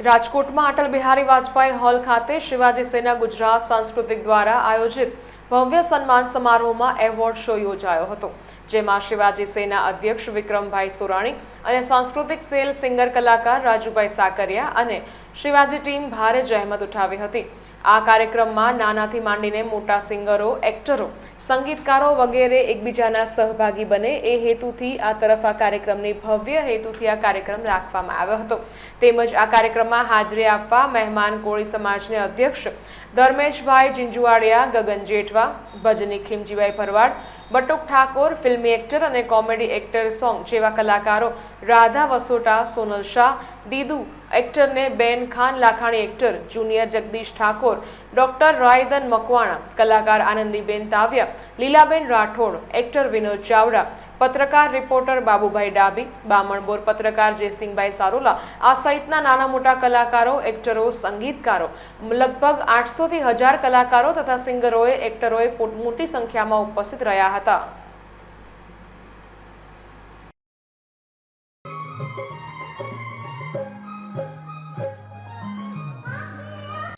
રાજકોટમાં અટલ બિહારી વાજપેયી હોલ ખાતે શિવાજી સેના ગુજરાત સાંસ્કૃતિક દ્વારા આયોજિત ભવ્ય સન્માન સમારોહમાં એવોર્ડ શો યોજાયો હતો, જેમાં શિવાજી સેના અધ્યક્ષ વિક્રમભાઈ સુરાણી અને સાંસ્કૃતિક સેલ સિંગર કલાકાર રાજુભાઈ સાકરિયા અને શિવાજી ટીમ ભારે જહેમત ઉઠાવી હતી. આ કાર્યક્રમમાં નાનાથી માંડીને મોટા સિંગરો, એક્ટરો, સંગીતકારો વગેરે એકબીજાના સહભાગી બને એ હેતુથી આ તરફ આ કાર્યક્રમની ભવ્ય હેતુથી આ કાર્યક્રમ રાખવામાં આવ્યો હતો. તેમજ આ કાર્યક્રમમાં હાજરી આપવા મહેમાન કોળી સમાજના અધ્યક્ષ ધર્મેશભાઈ જિંજુવાડિયા, ગગન જેઠવા ભજની ખીમજીભાઈ ભરવાડ, બટુક ઠાકોર, ફિલ્મી એક્ટર અને કોમેડી એક્ટર સોંગ જેવા કલાકારો Radha વસોટા, Sonal Shah, દીદુ એક્ટરને Ben Khan Lakhani actor, junior Jagdish Thakor, doctor Raydan Makwana, કલાકાર આનંદીબેન તાવ્યા, લીલાબેન રાઠોડ, એક્ટર વિનોદ ચાવડા, પત્રકાર રિપોર્ટર બાબુભાઈ ડાબી, બામણબોર પત્રકાર જયસિંહભાઈ સારોલા, આ સહિતના નાના મોટા કલાકારો, એક્ટરો, સંગીતકારો, લગભગ આઠસોથી હજાર કલાકારો તથા સિંગરોએ એક્ટરોએ મોટી સંખ્યામાં ઉપસ્થિત રહ્યા હતા.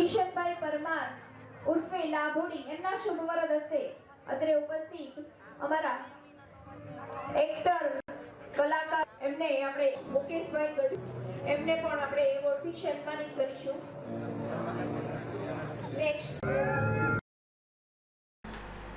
કિશનભાઈ પરમાર ઉર્ફે લાભોડી એમના શુભ વરદ હસ્તે અત્રે ઉપસ્થિત અમારા એક્ટર, કલાકાર એમને આપણે મુકેશભાઈ ગઢવી એમને પણ આપણે એવોર્ડથી સન્માનિત કરીશું. નેક્સ્ટ